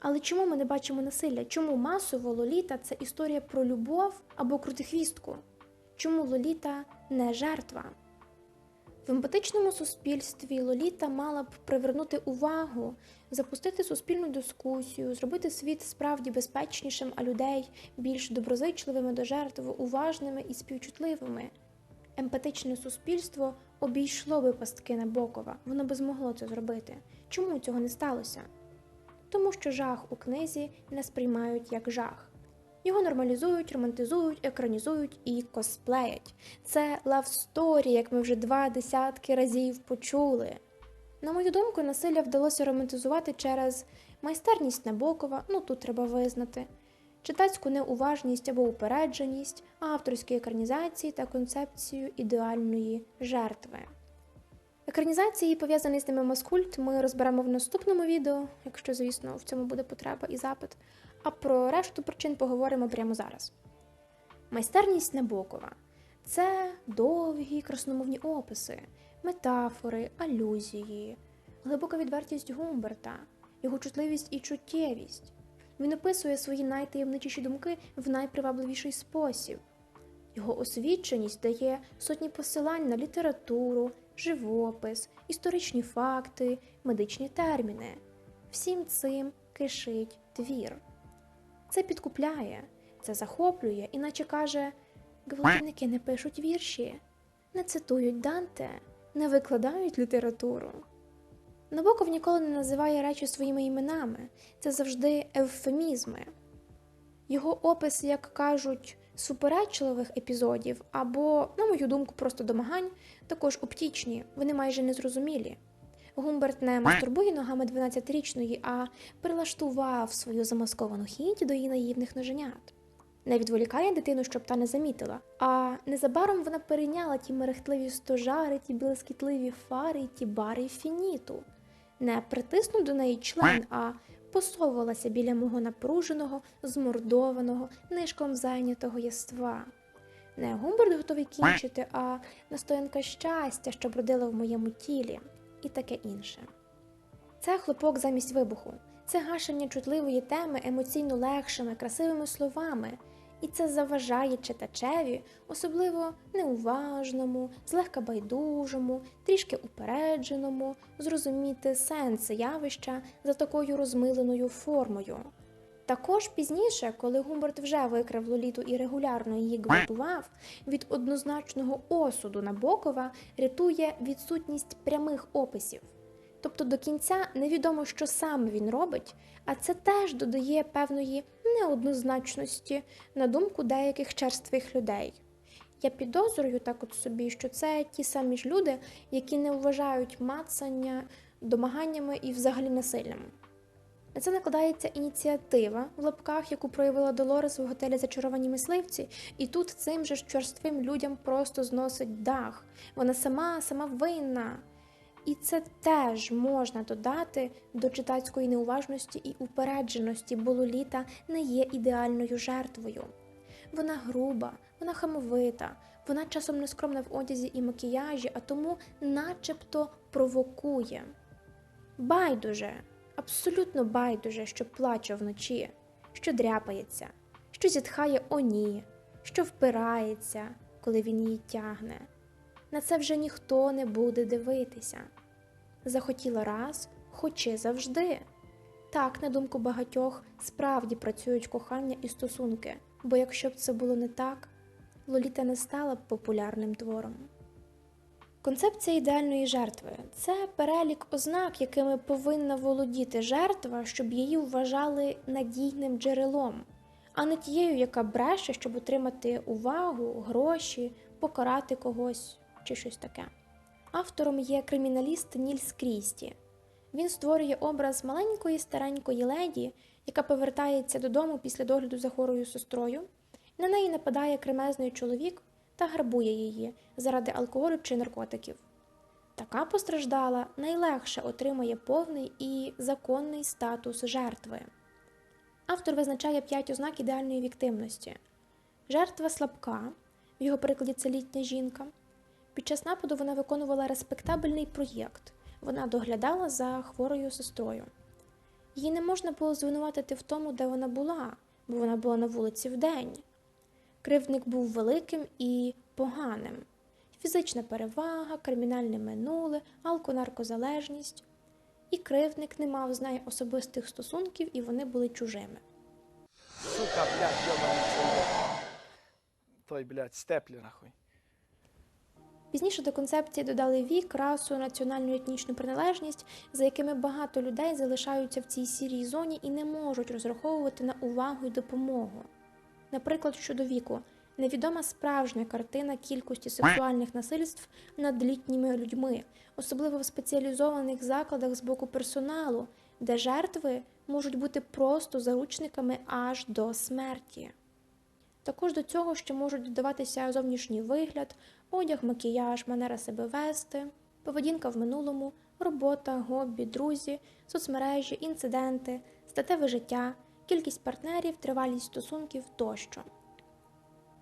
Але чому ми не бачимо насилля? Чому масово Лоліта це історія про любов або крутихвістку? Чому Лоліта не жертва? В емпатичному суспільстві Лоліта мала б привернути увагу, запустити суспільну дискусію, зробити світ справді безпечнішим, а людей більш доброзичливими до жертв, уважними і співчутливими. Емпатичне суспільство обійшло би пастки Набокова, воно би змогло це зробити. Чому цього не сталося? Тому що жах у книзі не сприймають як жах. Його нормалізують, романтизують, екранізують і косплеять. Це лавсторі, як ми вже два десятки разів почули. На мою думку, насилля вдалося романтизувати через майстерність Набокова, ну тут треба визнати, читацьку неуважність або упередженість, авторські екранізації та концепцію ідеальної жертви. Екранізації, пов'язані з ними маскульт, ми розберемо в наступному відео, якщо, звісно, в цьому буде потреба і запит. А про решту причин поговоримо прямо зараз. Майстерність Набокова це довгі красномовні описи, метафори, алюзії, глибока відвертість Гумберта, його чутливість і чуттєвість. Він описує свої найтаємничіші думки в найпривабливіший спосіб. Його освіченість дає сотні посилань на літературу, живопис, історичні факти, медичні терміни. Всім цим кишить твір. Це підкупляє, це захоплює, іначе каже: гвалтівники не пишуть вірші, не цитують Данте, не викладають літературу. Набоков ніколи не називає речі своїми іменами, це завжди евфемізми. Його опис, як кажуть, суперечливих епізодів або, на мою думку, просто домагань, також оптічні, вони майже незрозумілі. Гумберт не мастурбує ногами 12-річної, а прилаштував свою замасковану хіть до її наївних ноженят. Не відволікає дитину, щоб та не замітила, а незабаром вона перейняла ті мерехтливі стожари, ті блискітливі фари, ті бари фініту. Не притиснув до неї член, а посовувалася біля мого напруженого, змордованого, нишком зайнятого єства. Не Гумберт готовий кінчити, а настоянка щастя, що бродила в моєму тілі, і таке інше. Це хлопок замість вибуху, це гашення чутливої теми емоційно легшими, красивими словами, і це заважає читачеві, особливо неуважному, злегка байдужому, трішки упередженому, зрозуміти сенс явища за такою розмиленою формою. Також пізніше, коли Гумберт вже викрив Лоліту і регулярно її гвалтував, від однозначного осуду Набокова рятує відсутність прямих описів. Тобто до кінця невідомо, що саме він робить, а це теж додає певної неоднозначності на думку деяких черствих людей. Я підозрюю так от собі, що це ті самі ж люди, які не вважають мацання домаганнями і взагалі насиллям. На це накладається ініціатива в лапках, яку проявила Долорес в готелі Зачаровані мисливці, і тут цим же черствим людям просто зносить дах. Вона сама, сама винна. І це теж можна додати до читацької неуважності і упередженості, бо Лоліта не є ідеальною жертвою. Вона груба, вона хамовита, вона часом нескромна в одязі і макіяжі, а тому начебто провокує. Байдуже, абсолютно байдуже, що плаче вночі, що дряпається, що зітхає оні, що впирається, коли він її тягне. На це вже ніхто не буде дивитися. Захотіла раз, хоче завжди. Так, на думку багатьох, справді працюють кохання і стосунки, бо якщо б це було не так, Лоліта не стала б популярним твором. Концепція ідеальної жертви це перелік ознак, якими повинна володіти жертва, щоб її вважали надійним джерелом, а не тією, яка бреше, щоб отримати увагу, гроші, покарати когось чи щось таке. Автором є криміналіст Нільс Крісті. Він створює образ маленької старенької леді, яка повертається додому після догляду за хворою сестрою, на неї нападає кремезний чоловік та грабує її заради алкоголю чи наркотиків. Така постраждала найлегше отримує повний і законний статус жертви. Автор визначає п'ять ознак ідеальної віктивності: жертва слабка, в його перекладі це літня жінка. Під час нападу вона виконувала респектабельний проєкт. Вона доглядала за хворою сестрою. Її не можна було звинуватити в тому, де вона була, бо вона була на вулиці вдень. Кривдник був великим і поганим. Фізична перевага, кримінальне минуле, алконаркозалежність. І кривдник не мав з нею особистих стосунків, і вони були чужими. Сука, блядь, ёбаный. Той, блядь, степлі, нахуй. Пізніше до концепції додали вік, расу, національну етнічну приналежність, за якими багато людей залишаються в цій сірій зоні і не можуть розраховувати на увагу і допомогу. Наприклад, щодо віку, невідома справжня картина кількості сексуальних насильств над літніми людьми, особливо в спеціалізованих закладах з боку персоналу, де жертви можуть бути просто заручниками аж до смерті. Також до цього ще можуть додаватися зовнішній вигляд, одяг, макіяж, манера себе вести, поведінка в минулому, робота, хобі, друзі, соцмережі, інциденти, статеве життя, кількість партнерів, тривалість стосунків тощо.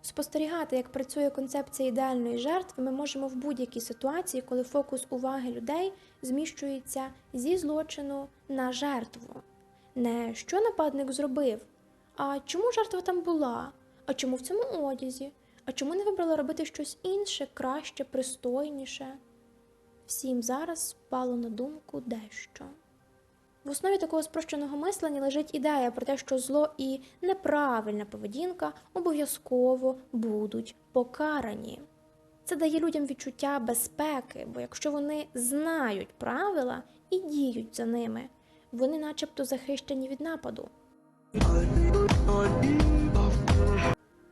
Спостерігати, як працює концепція ідеальної жертви, ми можемо в будь-якій ситуації, коли фокус уваги людей зміщується зі злочину на жертву. Не що нападник зробив, а чому жертва там була, а чому в цьому одязі, а чому не вибрала робити щось інше, краще, пристойніше. Всім зараз спало на думку дещо. В основі такого спрощеного мислення лежить ідея про те, що зло і неправильна поведінка обов'язково будуть покарані. Це дає людям відчуття безпеки, бо якщо вони знають правила і діють за ними, вони начебто захищені від нападу.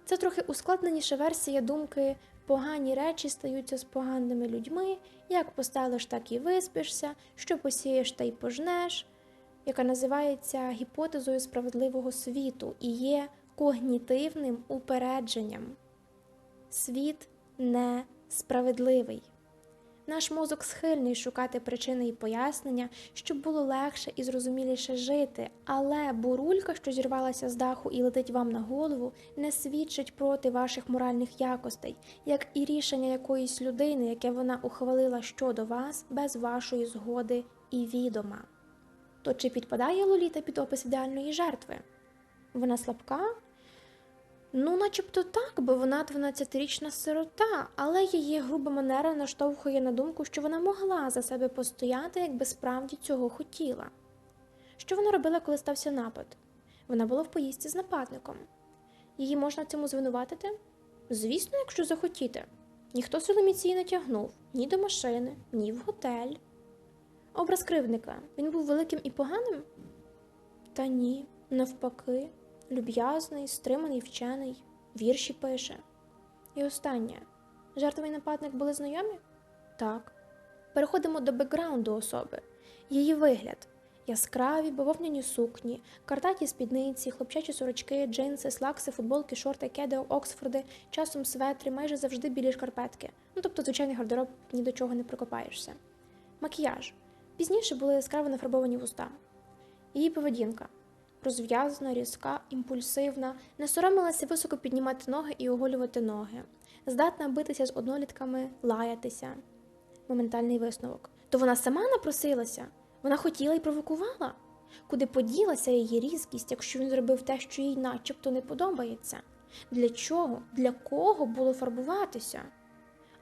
Це трохи ускладненіша версія думки погані речі стаються з поганими людьми, як поставиш, так і виспишся, що посієш, та й пожнеш, яка називається гіпотезою справедливого світу і є когнітивним упередженням. Світ несправедливий. Наш мозок схильний шукати причини і пояснення, щоб було легше і зрозуміліше жити, але бурулька, що зірвалася з даху і летить вам на голову, не свідчить проти ваших моральних якостей, як і рішення якоїсь людини, яке вона ухвалила щодо вас без вашої згоди і відома. То чи підпадає Лоліта під опис ідеальної жертви? Вона слабка, Ну, начебто так, бо вона 12-річна сирота, але її груба манера наштовхує на думку, що вона могла за себе постояти, якби справді цього хотіла. Що вона робила, коли стався напад? Вона була в поїздці з нападником. Її можна цьому звинуватити? Звісно, якщо захотіти. Ніхто силоміць її не тягнув ні до машини, ні в готель. Образ кривдника він був великим і поганим? Та ні, навпаки люб'язний, стриманий вчений, вірші пише. І останнє. Жертвий нападник були знайомі? Так. Переходимо до бекграунду особи. Її вигляд. Яскраві, бавовняні сукні, картаті спідниці, хлопчачі сорочки, джинси, слакси, футболки, шорти, кеди, оксфорди, часом светри, майже завжди білі шкарпетки. Ну тобто, звичайний гардероб ні до чого не прикопаєшся. Макіяж. Пізніше були яскраво нафарбовані вуста. Її поведінка розв'язана, різка, імпульсивна, не соромилася високо піднімати ноги і оголювати ноги, здатна битися з однолітками, лаятися. Моментальний висновок. То вона сама напросилася, вона хотіла і провокувала. Куди поділася її різкість, якщо він зробив те, що їй начебто не подобається? Для чого, для кого було фарбуватися?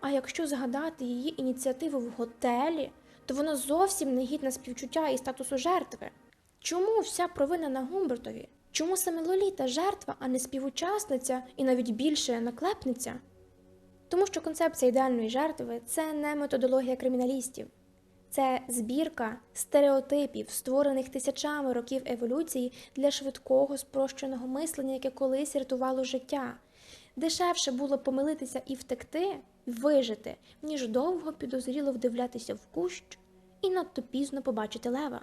А якщо згадати її ініціативу в готелі, то вона зовсім не гідна співчуття і статусу жертви. Чому вся провина на Гумбертові? Чому саме Лоліта жертва, а не співучасниця і навіть більше наклепниця? Тому що концепція ідеальної жертви це не методологія криміналістів, це збірка стереотипів, створених тисячами років еволюції для швидкого спрощеного мислення, яке колись рятувало життя. Дешевше було помилитися і втекти, вижити, ніж довго підозріло вдивлятися в кущ і надто пізно побачити лева.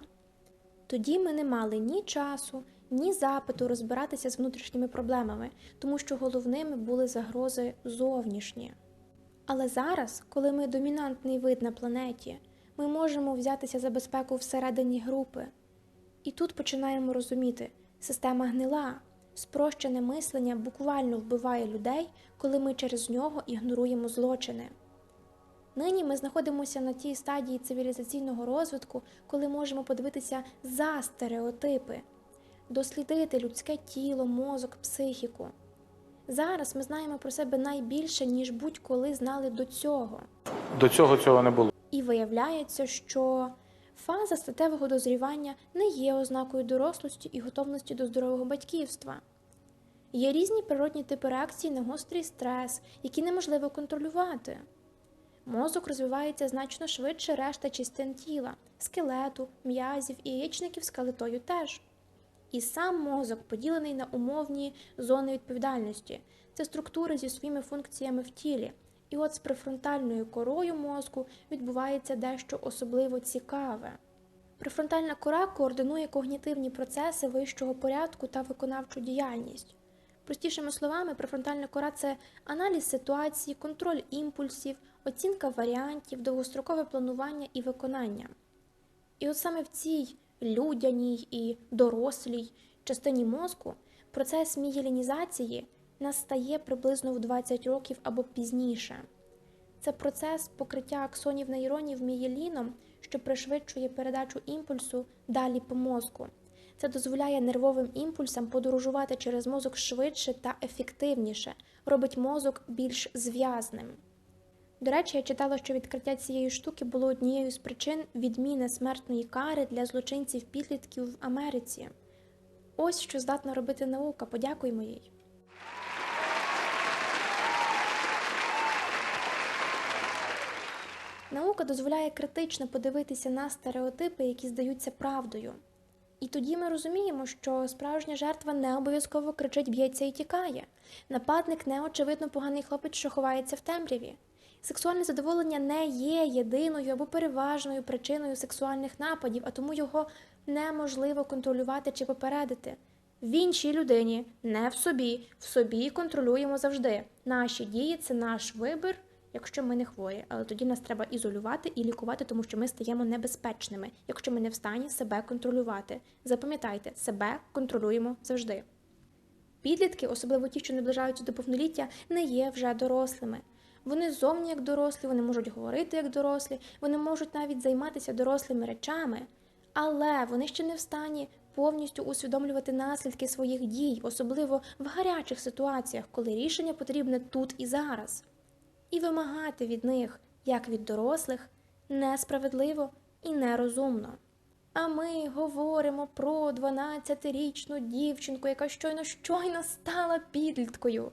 Тоді ми не мали ні часу, ні запиту розбиратися з внутрішніми проблемами, тому що головними були загрози зовнішні. Але зараз, коли ми домінантний вид на планеті, ми можемо взятися за безпеку всередині групи. І тут починаємо розуміти, система гнила, спрощене мислення буквально вбиває людей, коли ми через нього ігноруємо злочини. Нині ми знаходимося на тій стадії цивілізаційного розвитку, коли можемо подивитися за стереотипи, дослідити людське тіло, мозок, психіку. Зараз ми знаємо про себе найбільше, ніж будь-коли знали до цього. До цього цього не було. І виявляється, що фаза статевого дозрівання не є ознакою дорослості і готовності до здорового батьківства. Є різні природні типи реакцій на гострий стрес, які неможливо контролювати. Мозок розвивається значно швидше решта частин тіла, скелету, м'язів і яєчників скелетою теж. І сам мозок поділений на умовні зони відповідальності. Це структури зі своїми функціями в тілі. І от з префронтальною корою мозку відбувається дещо особливо цікаве. Префронтальна кора координує когнітивні процеси вищого порядку та виконавчу діяльність. Простішими словами, префронтальна кора це аналіз ситуації, контроль імпульсів, оцінка варіантів, довгострокове планування і виконання. І от саме в цій людяній і дорослій частині мозку процес мієлінізації настає приблизно в 20 років або пізніше. Це процес покриття аксонів нейронів мієліном, що пришвидшує передачу імпульсу далі по мозку. Це дозволяє нервовим імпульсам подорожувати через мозок швидше та ефективніше, робить мозок більш зв'язним. До речі, я читала, що відкриття цієї штуки було однією з причин відміни смертної кари для злочинців підлітків в Америці. Ось що здатна робити наука, подякуймо їй. Наука дозволяє критично подивитися на стереотипи, які здаються правдою. І тоді ми розуміємо, що справжня жертва не обов'язково кричить, б'ється і тікає. Нападник не очевидно поганий хлопець, що ховається в темряві. Сексуальне задоволення не є єдиною або переважною причиною сексуальних нападів, а тому його неможливо контролювати чи попередити. В іншій людині, не в собі, в собі контролюємо завжди. Наші дії це наш вибір, якщо ми не хворі, але тоді нас треба ізолювати і лікувати, тому що ми стаємо небезпечними, якщо ми не в стані себе контролювати. Запам'ятайте, себе контролюємо завжди. Підлітки, особливо ті, що наближаються до повноліття, не є вже дорослими. Вони зовні як дорослі, вони можуть говорити як дорослі, вони можуть навіть займатися дорослими речами, але вони ще не в стані повністю усвідомлювати наслідки своїх дій, особливо в гарячих ситуаціях, коли рішення потрібне тут і зараз. І вимагати від них, як від дорослих, несправедливо і нерозумно. А ми говоримо про 12-річну дівчинку, яка щойно щойно стала підліткою.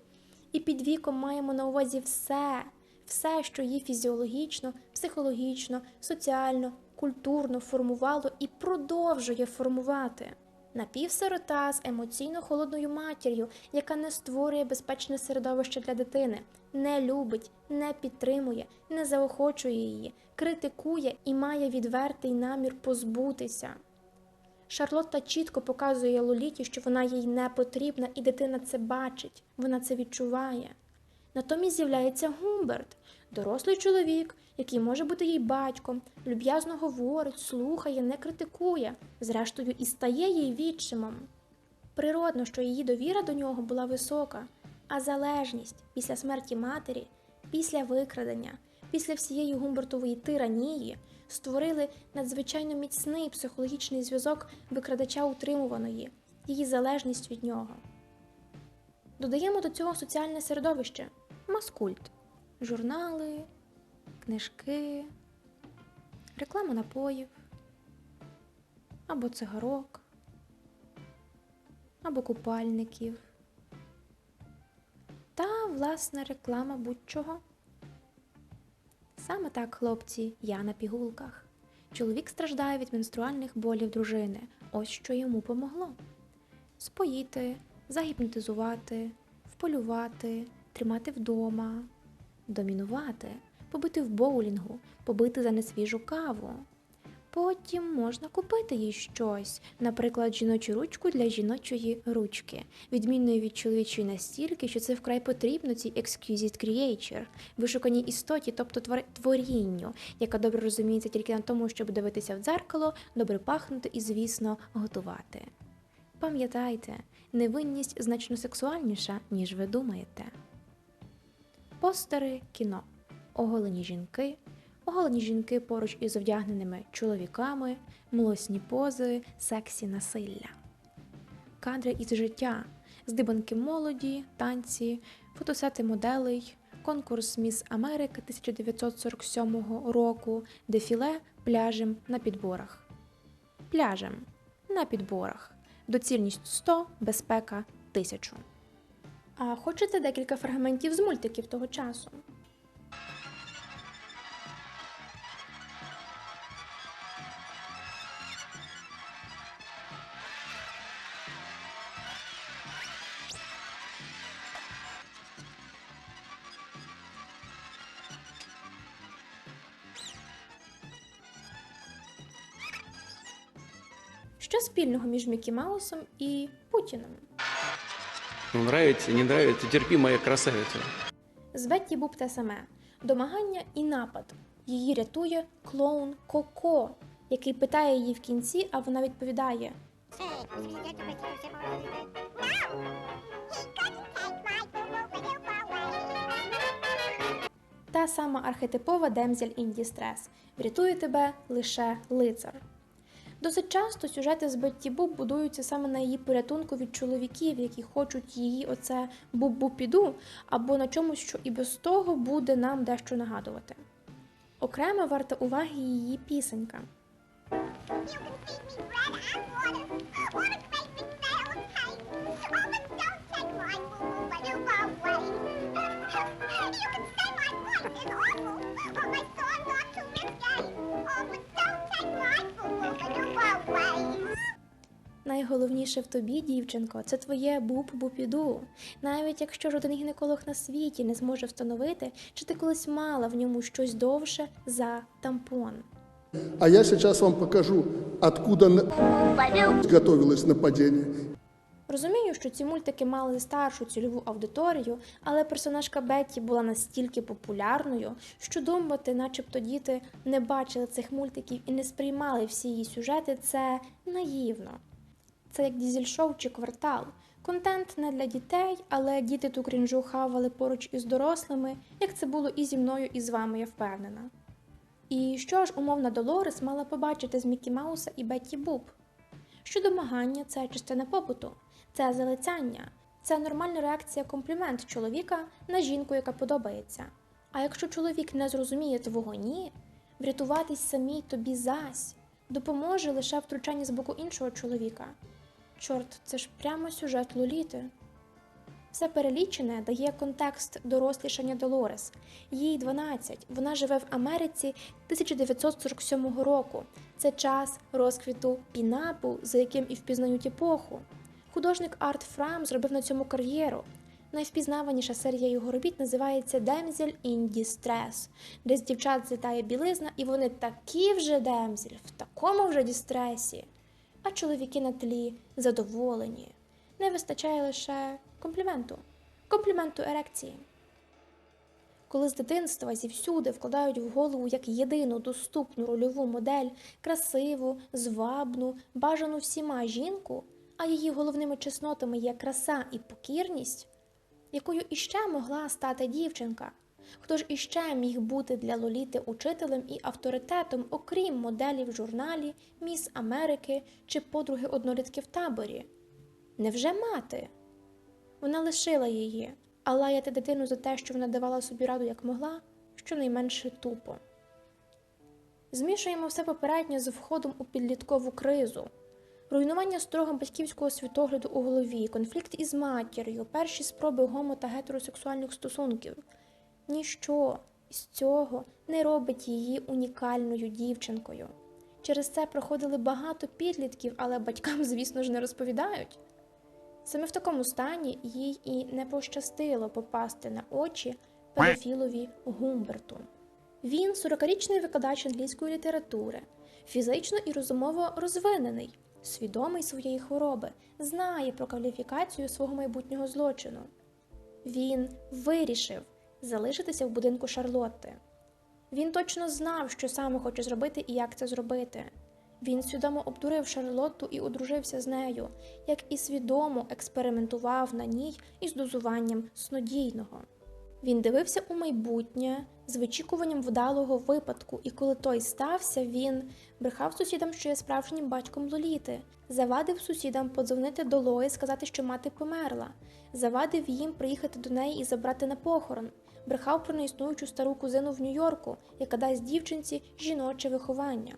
І під віком маємо на увазі все, все, що її фізіологічно, психологічно, соціально, культурно формувало і продовжує формувати. Напівсирота з емоційно холодною матір'ю, яка не створює безпечне середовище для дитини, не любить, не підтримує, не заохочує її, критикує і має відвертий намір позбутися. Шарлотта чітко показує Лоліті, що вона їй не потрібна, і дитина це бачить, вона це відчуває. Натомість з'являється Гумберт, дорослий чоловік, який може бути їй батьком, люб'язно говорить, слухає, не критикує, зрештою, і стає їй відчимом. Природно, що її довіра до нього була висока, а залежність після смерті матері, після викрадення, після всієї Гумбертової тиранії створили надзвичайно міцний психологічний зв'язок викрадача утримуваної, її залежність від нього. Додаємо до цього соціальне середовище маскульт, журнали, книжки, реклама напоїв, або цигарок, або купальників. Та, власне, реклама будь-чого. Саме так, хлопці, я на пігулках. Чоловік страждає від менструальних болів дружини. Ось що йому помогло: споїти, загіпнотизувати, вполювати, тримати вдома, домінувати, побити в боулінгу, побити за несвіжу каву. Потім можна купити їй щось, наприклад, жіночу ручку для жіночої ручки, відмінної від чоловічої настільки, що це вкрай потрібно цій exquisite creature, вишуканій істоті, тобто твор- творінню, яка добре розуміється тільки на тому, щоб дивитися в дзеркало, добре пахнути і, звісно, готувати. Пам'ятайте, невинність значно сексуальніша, ніж ви думаєте. Постери кіно. Оголені жінки, оголені жінки поруч із вдягненими чоловіками, млосні пози, сексі насилля. Кадри із життя, здибанки молоді, танці, фотосети моделей, конкурс Міс Америки 1947 року, дефіле пляжем на підборах. Пляжем на підборах. Доцільність 100, безпека 1000. А хочете декілька фрагментів з мультиків того часу? Що спільного між Мікі Маусом і Путіним? Ну, нравится, не нравится, терпи, моя красавица. З Бетті Буб те саме домагання і напад. Її рятує клоун Коко, який питає її в кінці, а вона відповідає: та сама архетипова демзель Індістрес. Врятує тебе лише лицар. Досить часто сюжети з Бетті Буб будуються саме на її порятунку від чоловіків, які хочуть її оце буб-бу-піду, або на чомусь, що і без того буде нам дещо нагадувати. Окремо варта уваги її пісенька. Найголовніше в тобі, дівчинко, це твоє буб-бупіду. Навіть якщо жоден гінеколог на світі не зможе встановити, чи ти колись мала в ньому щось довше за тампон. А я сейчас вам покажу, откуда готовилось нападение. Розумію, що ці мультики мали старшу цільову аудиторію, але персонажка Бетті була настільки популярною, що думати, начебто діти не бачили цих мультиків і не сприймали всі її сюжети, це наївно. Це як дізель-шоу чи квартал. Контент не для дітей, але діти ту крінжу хавали поруч із дорослими, як це було і зі мною, і з вами, я впевнена. І що ж умовна Долорес мала побачити з Мікі Мауса і Бетті Буб? Що домагання це частина побуту, це залицяння, це нормальна реакція комплімент чоловіка на жінку, яка подобається. А якщо чоловік не зрозуміє твого ні, врятуватись самій тобі зась допоможе лише втручання з боку іншого чоловіка. Чорт, це ж прямо сюжет Лоліти. Все перелічене дає контекст дорослішання Долорес. Їй 12, вона живе в Америці 1947 року. Це час розквіту пінапу, за яким і впізнають епоху. Художник Арт Фрам зробив на цьому кар'єру. Найвпізнаваніша серія його робіт називається Демзель in Distress, де з дівчат злітає білизна, і вони такі вже демзель, в такому вже дістресі. А чоловіки на тлі задоволені. Не вистачає лише компліменту, компліменту ерекції. Коли з дитинства зівсюди вкладають в голову як єдину доступну рольову модель красиву, звабну, бажану всіма жінку, а її головними чеснотами є краса і покірність, якою іще могла стати дівчинка? Хто ж іще міг бути для Лоліти учителем і авторитетом, окрім моделі в журналі Міс Америки чи подруги однолітки в таборі? Невже мати? Вона лишила її, а лаяти дитину за те, що вона давала собі раду як могла, щонайменше тупо. Змішуємо все попереднє з входом у підліткову кризу. Руйнування строго батьківського світогляду у голові, конфлікт із матір'ю, перші спроби гомо та гетеросексуальних стосунків. Ніщо із цього не робить її унікальною дівчинкою. Через це проходили багато підлітків, але батькам, звісно ж, не розповідають. Саме в такому стані їй і не пощастило попасти на очі педофілові Гумберту. Він 40-річний викладач англійської літератури, фізично і розумово розвинений, свідомий своєї хвороби, знає про кваліфікацію свого майбутнього злочину. Він вирішив залишитися в будинку Шарлотти. Він точно знав, що саме хоче зробити і як це зробити. Він свідомо обдурив Шарлотту і одружився з нею, як і свідомо експериментував на ній із дозуванням снодійного. Він дивився у майбутнє з вичікуванням вдалого випадку, і коли той стався, він брехав сусідам, що є справжнім батьком Лоліти, завадив сусідам подзвонити до Лої, сказати, що мати померла, завадив їм приїхати до неї і забрати на похорон, брехав про неіснуючу стару кузину в Нью-Йорку, яка дасть дівчинці жіноче виховання.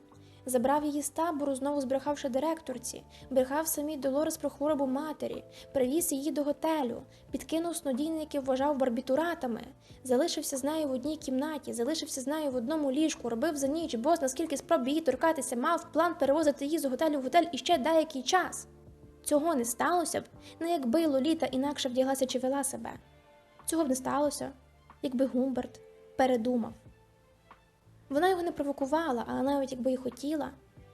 Забрав її з табору, знову збрехавши директорці, брехав самій Долорес про хворобу матері, привіз її до готелю, підкинув снодійне, яке вважав барбітуратами, залишився з нею в одній кімнаті, залишився з нею в одному ліжку, робив за ніч бос, наскільки спроб її торкатися, мав план перевозити її з готелю в готель іще деякий час. Цього не сталося б, не якби Лоліта інакше вдяглася чи вела себе. Цього б не сталося, якби Гумберт передумав. Вона його не провокувала, але навіть якби й хотіла,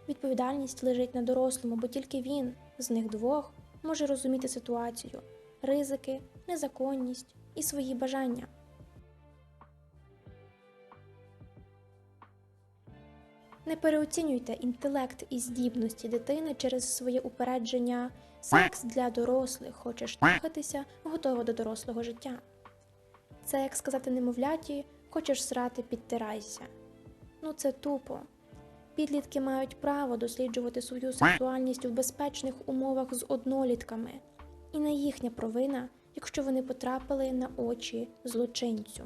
відповідальність лежить на дорослому, бо тільки він з них двох може розуміти ситуацію, ризики, незаконність і свої бажання. Не переоцінюйте інтелект і здібності дитини через своє упередження. Секс для дорослих, хочеш трахатися, готова до дорослого життя. Це як сказати немовляті, хочеш срати, підтирайся. Ну це тупо. Підлітки мають право досліджувати свою сексуальність в безпечних умовах з однолітками, і не їхня провина, якщо вони потрапили на очі злочинцю.